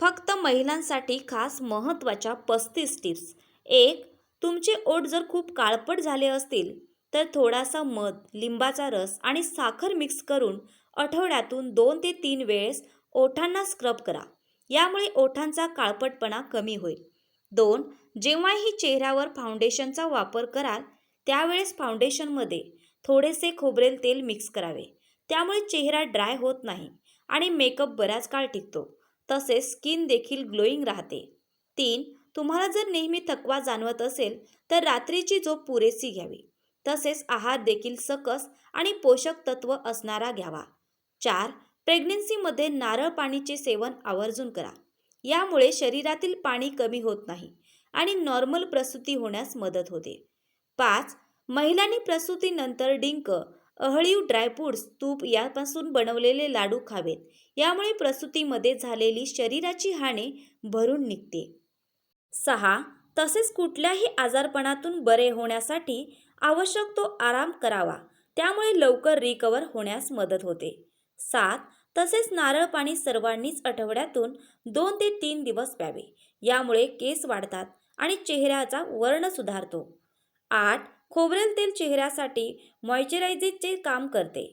फक्त महिलांसाठी खास महत्त्वाच्या पस्तीस टिप्स एक तुमचे ओठ जर खूप काळपट झाले असतील तर थोडासा मध लिंबाचा रस आणि साखर मिक्स करून आठवड्यातून दोन ते तीन वेळेस ओठांना स्क्रब करा. यामुळे ओठांचा काळपटपणा कमी होईल. दोन जेव्हाही चेहऱ्यावर फाउंडेशनचा वापर कराल त्यावेळेस फाउंडेशनमध्ये थोडेसे खोबरेल तेल मिक्स करावे. त्यामुळे चेहरा ड्राय होत नाही आणि मेकअप बराच काळ टिकतो. तसेच स्किन देखील ग्लोईंग राहते. तीन तुम्हाला जर नेहमी थकवा जाणवत असेल तर रात्रीची झोप पुरेसी घ्यावी. तसेच आहार देखील सकस आणि पोषक तत्व असणारा घ्यावा. चार प्रेग्नेन्सीमध्ये नारळ पाणीचे सेवन आवर्जून करा. यामुळे शरीरातील पाणी कमी होत नाही आणि नॉर्मल प्रसूती होण्यास मदत होते. पाच महिलांनी प्रसूतीनंतर डिंक अहळीव ड्रायफ्रूट्स तूप यापासून बनवलेले लाडू खावेत. यामुळे प्रसूतीमध्ये झालेली शरीराची हानी भरून निघते. सहा. तसेच कुठल्याही आजारपणातून बरे होण्यासाठी आवश्यक तो आराम करावा. त्यामुळे लवकर रिकवर होण्यास मदत होते. सात. तसेच नारळ पाणी सर्वांनीच आठवड्यातून दोन ते तीन दिवस प्यावे. यामुळे केस वाढतात आणि चेहऱ्याचा वर्ण सुधारतो. आठ. खोबरेल तेल चेहऱ्यासाठी मॉइश्चरायझिंगचे काम करते.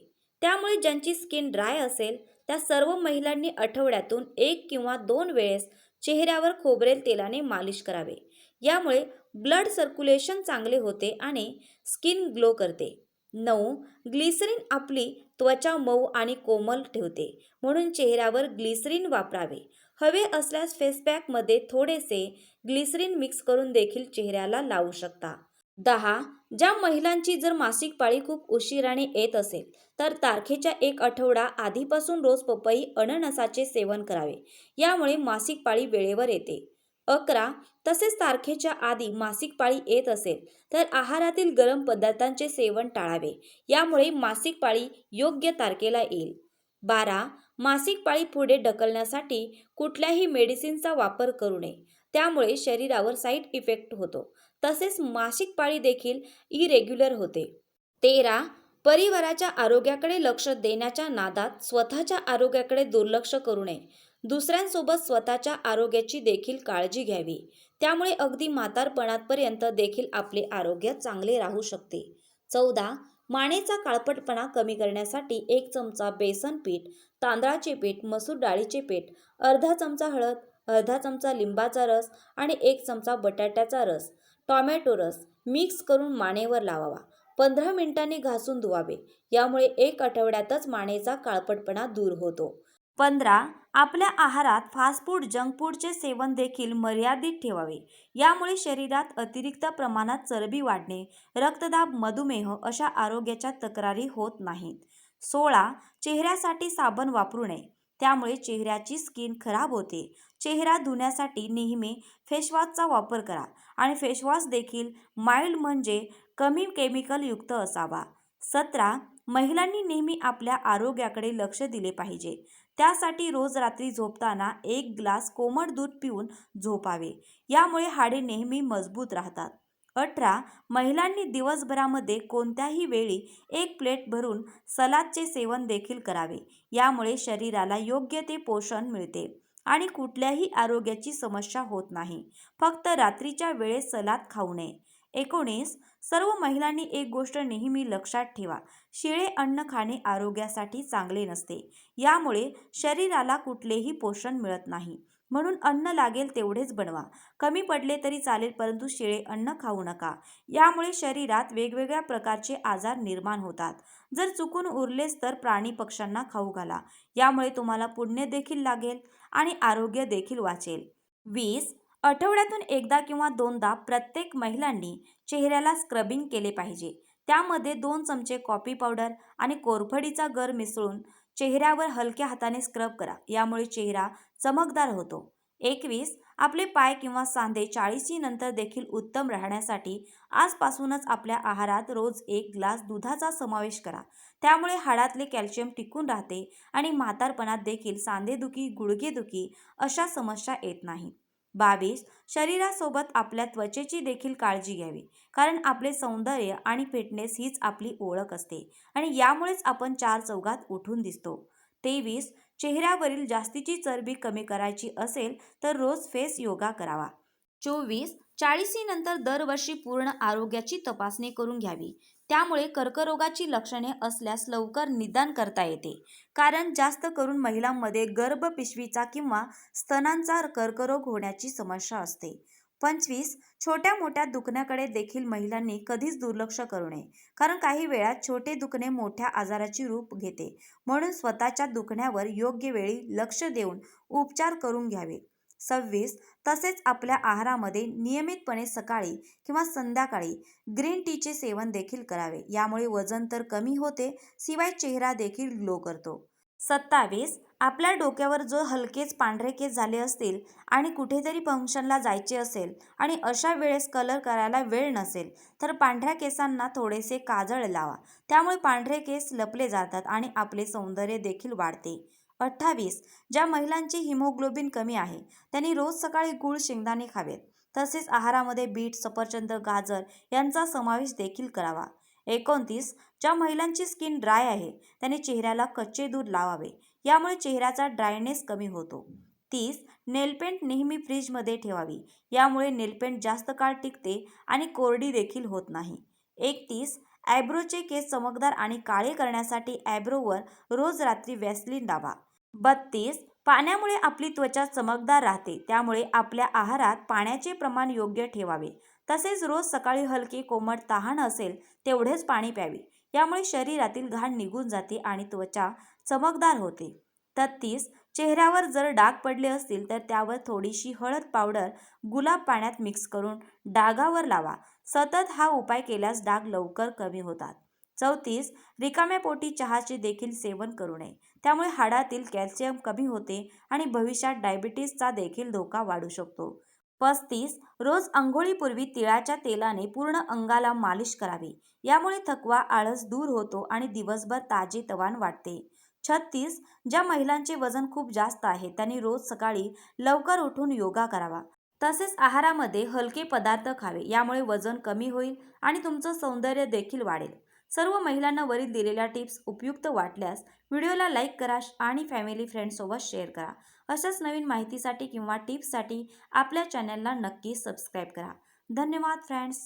त्यामुळे ज्यांची स्किन ड्राय असेल त्या सर्व महिलांनी आठवड्यातून एक किंवा दोन वेळेस चेहऱ्यावर खोबरेल तेलाने मालिश करावे. यामुळे ब्लड सर्क्युलेशन चांगले होते आणि स्किन ग्लो करते. नऊ ग्लिसरीन आपली त्वचा मऊ आणि कोमल ठेवते म्हणून चेहऱ्यावर ग्लिसरीन वापरावे. हवे असल्यास फेसपॅकमध्ये थोडेसे ग्लिसरीन मिक्स करून देखील चेहऱ्याला लावू शकता. दहा ज्या महिलांची जर मासिक पाळी खूप उशिराने येत असेल तर तारखेच्या एक आठवडा आधीपासून रोज पपई अननसाचे सेवन करावे. यामुळे मासिक पाळी वेळेवर येते. अकरा तसेच तारखेच्या आधी मासिक पाळी येत असेल तर आहारातील गरम पदार्थांचे सेवन टाळावे. यामुळे मासिक पाळी योग्य तारखेला येईल. बारा मासिक पाळी पुढे ढकलण्यासाठी कुठल्याही मेडिसिनचा वापर करू नये. त्यामुळे शरीरावर साईड इफेक्ट होतो. तसेच मासिक पाळी देखील इरेग्युलर होते. तेरा परिवाराच्या आरोग्याकडे लक्ष देण्याच्या नादात स्वतःच्या आरोग्याकडे दुर्लक्ष करू नये. दुसऱ्यांसोबत स्वतःच्या आरोग्याची देखील काळजी घ्यावी. त्यामुळे अगदी म्हातारपणापर्यंत देखील आपले आरोग्य चांगले राहू शकते. चौदा मानेचा काळपटपणा कमी करण्यासाठी एक चमचा बेसन पीठ तांदळाचे पीठ मसूर डाळीचे पीठ अर्धा चमचा हळद अर्धा चमचा लिंबाचा रस आणि एक चमचा बटाट्याचा रस टॉमॅटो रस मिक्स करून मानेवर लावावा. पंधरा मिनिटांनी घासून धुवावे. यामुळे एक आठवड्यातच मानेचा काळपटपणा दूर होतो. पंधरा आपल्या आहारात फास्ट फूड जंक फूडचे सेवन देखील मर्यादित ठेवावे. यामुळे शरीरात अतिरिक्त प्रमाणात चरबी वाढणे रक्तदाब मधुमेह अशा आरोग्याच्या तक्रारी होत नाहीत. सोळा चेहऱ्यासाठी साबण वापरू नये. त्यामुळे चेहऱ्याची स्किन खराब होते. चेहरा धुण्यासाठी नेहमी फेसवॉशचा वापर करा. आणि फेसवॉश देखील माइल्ड म्हणजे कमी केमिकलयुक्त असावा. सतरा महिलांनी नेहमी आपल्या आरोग्याकडे लक्ष दिले पाहिजे. त्यासाठी रोज रात्री झोपताना एक ग्लास कोमट दूध पिऊन झोपावे. यामुळे हाडे नेहमी मजबूत राहतात. अठरा महिलांनी दिवसभरामध्ये कोणत्याही वेळी एक प्लेट भरून सलादचे सेवन देखील करावे. यामुळे शरीराला योग्य ते पोषण मिळते. आणि कुठल्याही आरोग्याची समस्या होत नाही. फक्त रात्रीच्या वेळेस सलाद खाऊ नये. एकोणीस सर्व महिलांनी एक गोष्ट नेहमी लक्षात ठेवा. शिळे अन्न खाणे आरोग्यासाठी चांगले नसते. यामुळे शरीराला कुठलेही पोषण मिळत नाही. म्हणून अन्न लागेल तेवढेच बनवा. कमी पडले तरी चालेल परंतु शिळे अन्न खाऊ नका. यामुळे शरीरात वेगवेगळ्या प्रकारचे आजार निर्माण होतात. जर चुकून उरलेच तर प्राणी पक्ष्यांना खाऊ घाला. यामुळे तुम्हाला पुण्य देखील लागेल आणि आरोग्य देखील वाचेल. वीस. आठवड्यातून एकदा किंवा दोनदा प्रत्येक महिलांनी चेहऱ्याला स्क्रबिंग केले पाहिजे. त्यामध्ये दोन चमचे कॉफी पावडर आणि कोरफडीचा गर मिसळून चेहऱ्यावर हलक्या हाताने स्क्रब करा. यामुळे चेहरा चमकदार होतो. एकवीस आपले पाय किंवा सांधे चाळीसी नंतर देखील उत्तम राहण्यासाठी आजपासूनच आपल्या आहारात रोज एक ग्लास दुधाचा समावेश करा. त्यामुळे हाडातले कॅल्शियम टिकून राहते आणि म्हातारपणात देखील सांधेदुखी गुडघेदुखी अशा समस्या येत नाहीत. बावीस शरीरासोबत आपल्या त्वचेची देखील काळजी घ्यावी. कारण आपले सौंदर्य आणि फिटनेस हीच आपली ओळख असते आणि यामुळेच आपण चार चौघात उठून दिसतो. तेवीस चेहऱ्यावरील जास्तीची चरबी कमी करायची असेल तर रोज फेस योगा करावा. चोवीस चाळीसीनंतर दरवर्षी पूर्ण आरोग्याची तपासणी करून घ्यावी. त्यामुळे कर्करोगाची लक्षणे असल्यास लवकर निदान करता येते. कारण जास्त करून महिलांमध्ये गर्भपिशवीचा किंवा स्तनांचा कर्करोग होण्याची समस्या असते. पंचवीस छोट्या मोठ्या दुखण्याकडे देखील महिलांनी कधीच दुर्लक्ष करू नये. कारण काही वेळा छोटे दुखणे मोठ्या आजाराची रूप घेते. म्हणून स्वतःच्या दुखण्यावर योग्य वेळी लक्ष देऊन उपचार करून घ्यावे. सव्वीस तसेच आपल्या आहारामध्ये नियमितपणे सकाळी किंवा संध्याकाळी ग्रीन टीचे सेवन देखील करावे. यामुळे वजन तर कमी होते शिवाय चेहरा देखील ग्लो करतो. सत्तावीस आपल्या डोक्यावर जो हलकेच पांढरे केस झाले असतील आणि कुठेतरी फंक्शनला जायचे असेल आणि अशा वेळेस कलर करायला वेळ नसेल तर पांढऱ्या केसांना थोडेसे काजळ लावा. त्यामुळे पांढरे केस लपले जातात आणि आपले सौंदर्य देखील वाढते. अठ्ठावीस ज्या महिलांची हिमोग्लोबिन कमी आहे. त्यांनी रोज सकाळी गूळ शेंगदाणे खावेत. तसेच आहारामध्ये बीट सफरचंद गाजर यांचा समावेश देखील करावा. एकोणतीस ज्या महिलांची स्किन ड्राय आहे त्यांनी चेहऱ्याला कच्चे दूध लावावे. यामुळे चेहऱ्याचा ड्रायनेस कमी होतो. तीस नेलपेंट नेहमी फ्रीजमध्ये ठेवावी. यामुळे नेलपेंट जास्त काळ टिकते आणि कोरडी देखील होत नाही. एकतीस ॲब्रोचे केस चमकदार आणि काळे करण्यासाठी ॲब्रोवर रोज रात्री वॅसलिन लावा बत्तीस पाण्यामुळे आपली त्वचा चमकदार राहते त्यामुळे आपल्या आहारात पाण्याचे प्रमाण योग्य ठेवावे. तसेच रोज सकाळी हलके कोमट तहान असेल तेवढेच पाणी प्यावे. यामुळे शरीरातील घाण निघून जाते आणि त्वचा चमकदार होते. तत्तीस चेहऱ्यावर जर डाग पडले असतील तर त्यावर थोडीशी हळद पावडर गुलाब पाण्यात मिक्स करून डागावर लावा. सतत हा उपाय केल्यास डाग लवकर कमी होतात. चौतीस रिकाम्या पोटी चहाचे देखील सेवन करू नये. त्यामुळे हाडातील कॅल्शियम कमी होते आणि भविष्यात डायबिटीसचा देखील धोका वाढू शकतो. पस्तीस रोज आंघोळीपूर्वी तिळाच्या तेलाने पूर्ण अंगाला मालिश करावी. यामुळे थकवा आळस दूर होतो आणि दिवसभर ताजे तवान वाटते. छत्तीस ज्या महिलांचे वजन खूप जास्त आहे त्यांनी रोज सकाळी लवकर उठून योगा करावा. तसेच आहारामध्ये हलके पदार्थ खावे यामुळे वजन कमी होईल आणि तुमचं सौंदर्य देखील वाढेल. सर्व महिलांना वरील दिलेल्या टिप्स उपयुक्त वाटल्यास व्हिडिओला लाईक करा आणि फॅमिली फ्रेंडसोबत शेअर करा. अशाच नवीन माहितीसाठी किंवा टिप्ससाठी आपल्या चॅनलला नक्की सबस्क्राईब करा. धन्यवाद फ्रेंड्स!